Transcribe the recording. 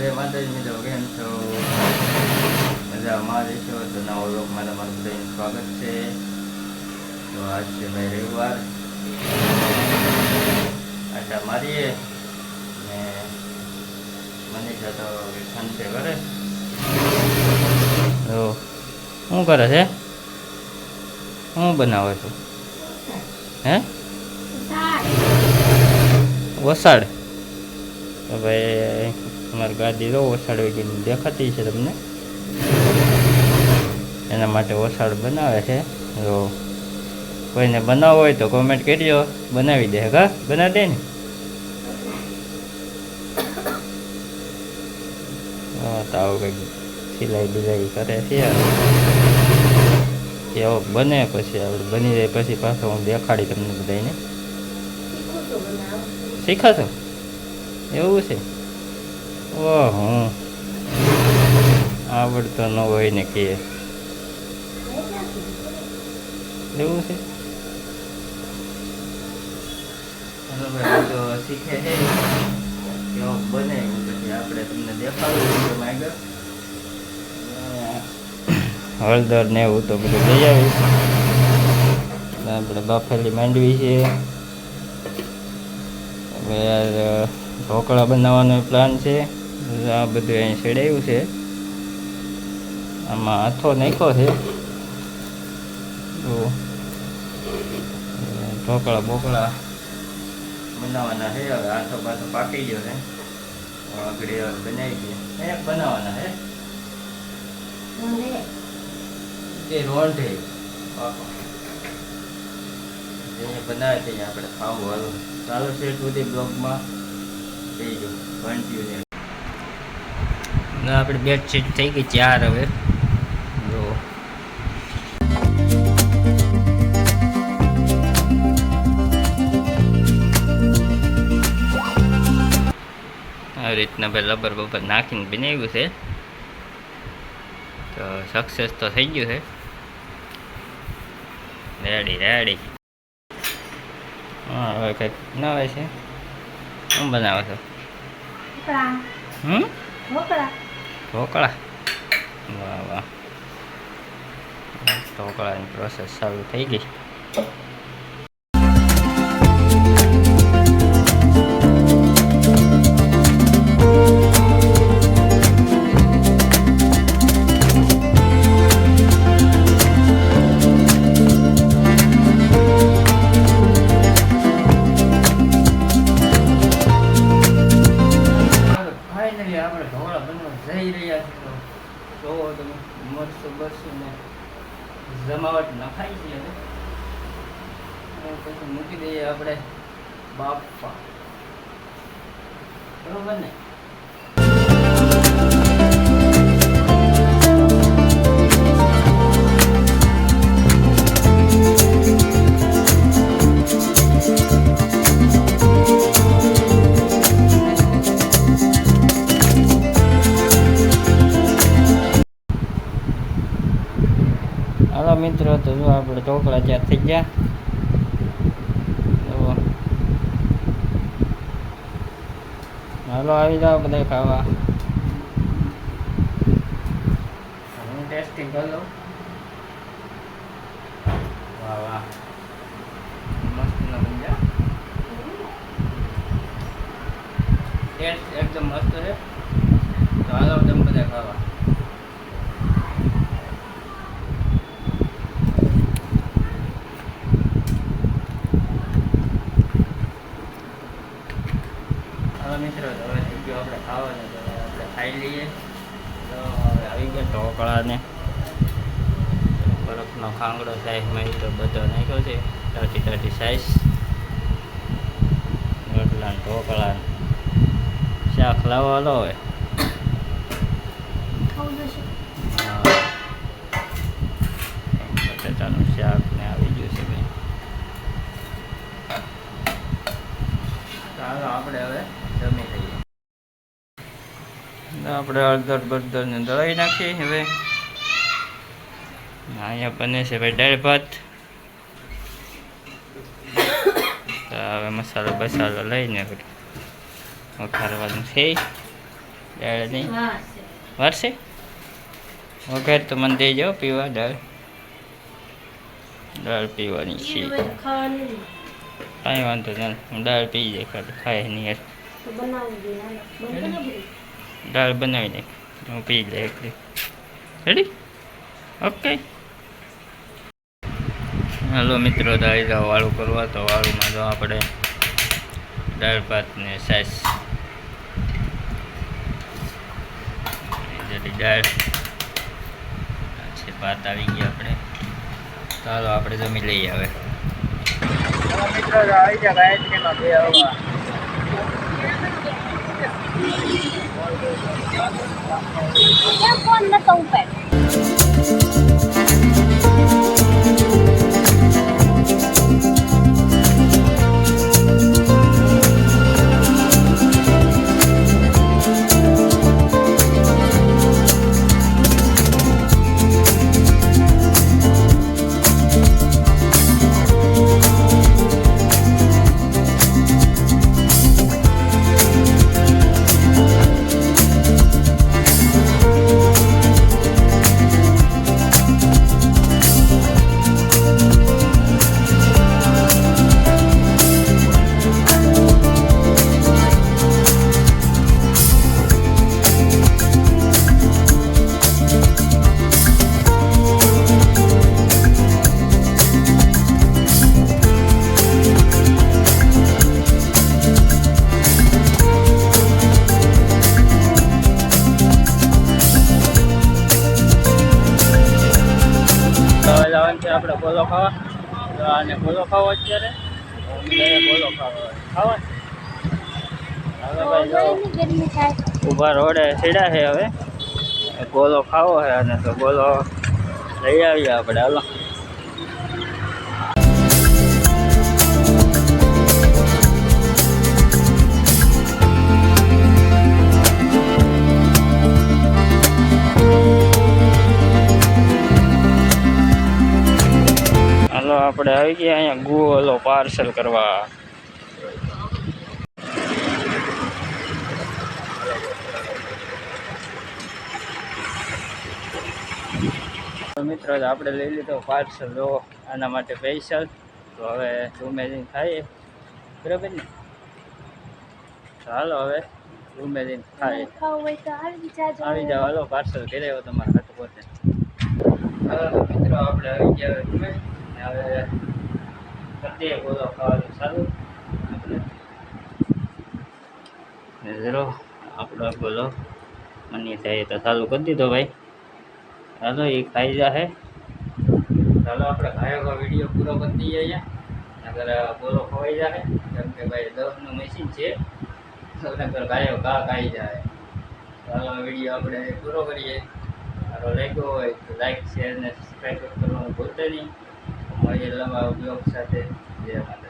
રે માતાજી મિત્રો કેમ છો મજા મારે છો. તો નવો લોકમાં તમારું બધાનું સ્વાગત છે. તો આજ છે ભાઈ રવિવાર. આટા મારીએ. ને મનીષા તો ખંડે કરે તો શું કરે છે? શું બનાવે છું? હે? વસાડ. ભાઈ અમારી ગાડી લો વસાડ વગેરે દેખાતી છે તમને? એના માટે ઓસાડ બનાવે છે. તો કોઈને બનાવવો હોય તો કોમેન્ટ કરજો. બનાવી દે હા બનાવી દે ને? તો આવું કંઈક સિલાઈ બિલાઈ કરે છે. એવો બને પછી આપણે બની જાય પછી પાછો હું દેખાડી તમને બધાને શીખાશો એવું છે? ઓહ. આવડતો ન હોય ને કે. એવું છે? ચાલો ભાઈ તો શીખે છે. કેવો બને પછી આપણે તમને આગળ. હળદર ને એવું તો બધું લઈ આવીશ આપણે બાફેલી માંડવી છે. હવે ઢોકળા બનાવવાનો પ્લાન છે. આ બધું અહીં છેડાયું છે. આમાં હાથો નાખ્યો છે. તો ઢોકળા બોકળા બનાવવાના છે. હવે આથો પાછો પાકી ગયો છે. આગળ બનાવી દઈએ એક બનાવવાના છે? તે છે પાકો. બનાવે છે આપણે ખાવું. હાલો ચાલો છે સુધી બ્લોગમાં થઈ ગયું. કન્ટિન્યુ આપણે બેડશીટ થઈ ગઈ ચાર હવે. જો. આ રીતના ભાઈ લબર બબર નાખીને બનાવ્યું છે. તો સક્સેસ તો થઈ ગયું છે. રેડી રેડી હા હવે કંઈક બનાવે છે. શું બનાવો છો? હમ? ઢોકળા. વાહ વાહ. ઢોકળાની પ્રોસેસ ચાલુ થઈ ગઈ. પછી મૂકી દઈએ આપણે બાપા બરોબર ને? મિત્રો, તો જો આપણે ઢોકળા ત્યાં થઈ ગયા તો હાલો, આવી જાઓ બધા ખાવા. હું ટેસ્ટિંગ કરી લઉં. વાહ વાહ. મસ્ત ના ટેસ્ટ એકદમ મસ્ત છે. તો હાલો, તમે બધા ખાવા. હવે મિત્રો હવે થઈ આપણે ખાવાનું, તો આપણે ખાઈ લઈએ. તો હવે આવી ગયા ઢોકળાને. બરફનો ખાંગડો સાઈઝમાં તો બધો નાખ્યો છે. ટાટી ટાટી સાઈઝ રોટલા ઢોકળા શાક લાવવા લો હવે હા. બટાટાનું શાક ને આવી ગયું છે ભાઈ ચાલો આપણે હવે જમી લઈએ તો આપણે હળદર બળદરને દળાવી નાખીએ હવે. અહીંયા બને છે ભાઈ દાળ ભાત. હવે મસાલો બસાલો લઈને વઘારવાનું છે. દાળ નહીં? વારસે વઘાર તો મને દઈ જાઓ પીવા દાળ. દાળ પીવાની છે. કાંઈ વાંધો નહીં હું દાળ પી જાય ખાલી ખાય નહીં યાર. દાળ બનાવી નાખ હું પી લે એકલી રેડી ઓકે હલો મિત્રો દાળ જાઓ વાળું કરવા તો વાળુંમાં જો આપણે દાળ ભાતને સાઈઝ દાળ છે ભાત આવી ગયા આપણે ચાલો આપણે જમી લઈએ હવે મિત્રો આવી ગયા 要关那东北。આપણે ગોલો ખાવા. તો આને બોલો ખાવો અત્યારે? ગોલો ખાવા ખાવા ઊભા રોડે સીડા છે હવે. ગોલો ખાવો છે અને તો ગોલો લઈ આવીએ આપણે. હાલો. હાલો, આપણે આવી ગયા અહીંયા ગોલો પાર્સલ કરવા. મિત્રો આપણે લઈ લીધો પાર્સલ જો આના માટે પૈસા તો હવે રૂમે જઈને ખાઈએ. બરાબર ને? ચાલો હવે રૂમે જઈને ખાઈએ. આવી જાવ હાલો પાર્સલ કરી આવ્યો તમારા હાથ પોતે. મિત્રો, આપણે આવી ગયા હવે કરી દઈએ બોલો ખાવાનું ચાલુ આપણે બોલો. મને થાય તો ચાલુ કરી દીધો ભાઈ. ચાલો એ ખાઈ જાહે ચાલો આપણે ખાયો વીડિયો પૂરો કરી દઈએ અહીંયા. અગર બોલો ખવાઈ જાહે. કેમ કે ભાઈ દસનું મશીન છે. નગર ગાયો ઘા ખાઈ જાય ચાલો વીડિયો આપણે પૂરો કરીએ. સારો લાગ્યો હોય તો લાઈક શેર ને સબસ્ક્રાઈબ કરવાનું ભૂલતા નહીં. મળીએ ઉપયોગ સાથે માતા